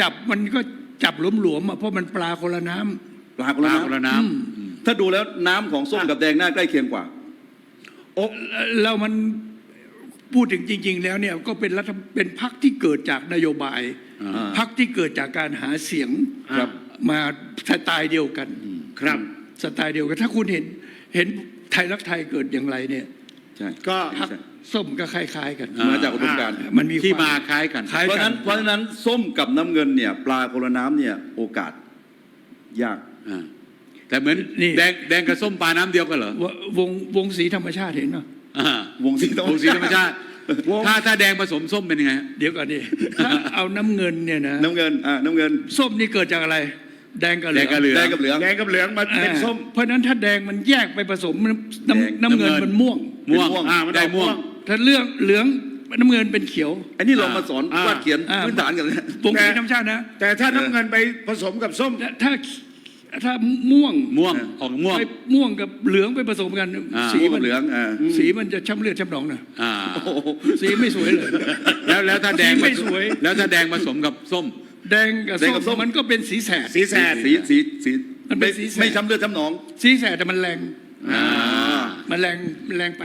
จับมันก็จับหลวมๆอะเพราะมันปลาคนละน้ำ ปลาคนปละลาน้คนละน้ำอืมำถ้าดูแล้วน้ำของส้มกับแดงหน้าใกล้เคียงกว่า แล้วมันพูดถึงจริง ๆ แล้วเนี่ยก็เป็นรัฐเป็นพักที่เกิดจากนโยบายอ่าพักที่เกิดจากการหาเสียงครับ มาสไตล์เดียวกัน ครับ สไตล์เดียวกันถ้าคุณเห็นเห็นไทยรักไทยเกิดอย่างไรเนี่ย ใช่ก็พักส้มก็คล้ายๆกันอ่มาจากอุดมการณ์มันมีที่ควมาคล้ายกันคล้ายเพราะกัฉะนั้นเพราะฉะนั้นส้มกับน้ำเงินเนี่ย ปลาคนละน้ำเนี่ยโอกาสยากอ่าแต่เหมือนนี่แดงแดงกับส้มปลาน้ำเดียวกันเหรอววงวงสีธรรมชาติเห็นไหมอ่าวงสีต้องวงสีธรรมชาติถ้าถ้าแดงผสมส้มเป็นยังไงฮะเดี๋ยวก่อนดิถ้าเอาน้ำเงินเนี่ยนะน้ำเงินอ่าน้ำเงิน ส้มนี่เกิดจากอะไร แดงกับเหแดลืองกับเหลืองแดงกับเหลืองแดงกับเหลืองมาเป็นส้มเพราะฉะนั้นถ้าแดงมันแยกไปผสมน้ำแดงน้ำน้ำเงินน้ำเงินมันม่วง ม่วงม่วงอ่ามันได้ออกม่วง ถ้าเรื่องเหลืองน้ำเงินเป็นเขียว อันนี้เรามาสอนอ่า วาดเขียนอ่า พื้นฐานกันเลยวงสีธรรมชาตินะแต่ถ้าน้ำเงินไปผสมกับส้ม ถ้าถ้าม่วงม่วงออกม่วง ไปม่วงกับเหลืองไปผสมกัน อ่า สีม่วงมักับนเหลืองอ่า สีมันจะช้ำเลือดช้ำหนองนะอ่าโอ้โหสีไม่สวยเลย แล้วแล้วถ้าแดงสีไม่สวย แล้วถ้าแดงผสมกับส้ม แดงกับแดงกับส้ส้ม มมันก็เป็นสีแสด สีแสด สีสีสีมันเป็นไสีแสด ไม่ช้ำเลือดช้ำหนอง สีแสดแต่มันแรง อ่า มันแรงมันแรงไป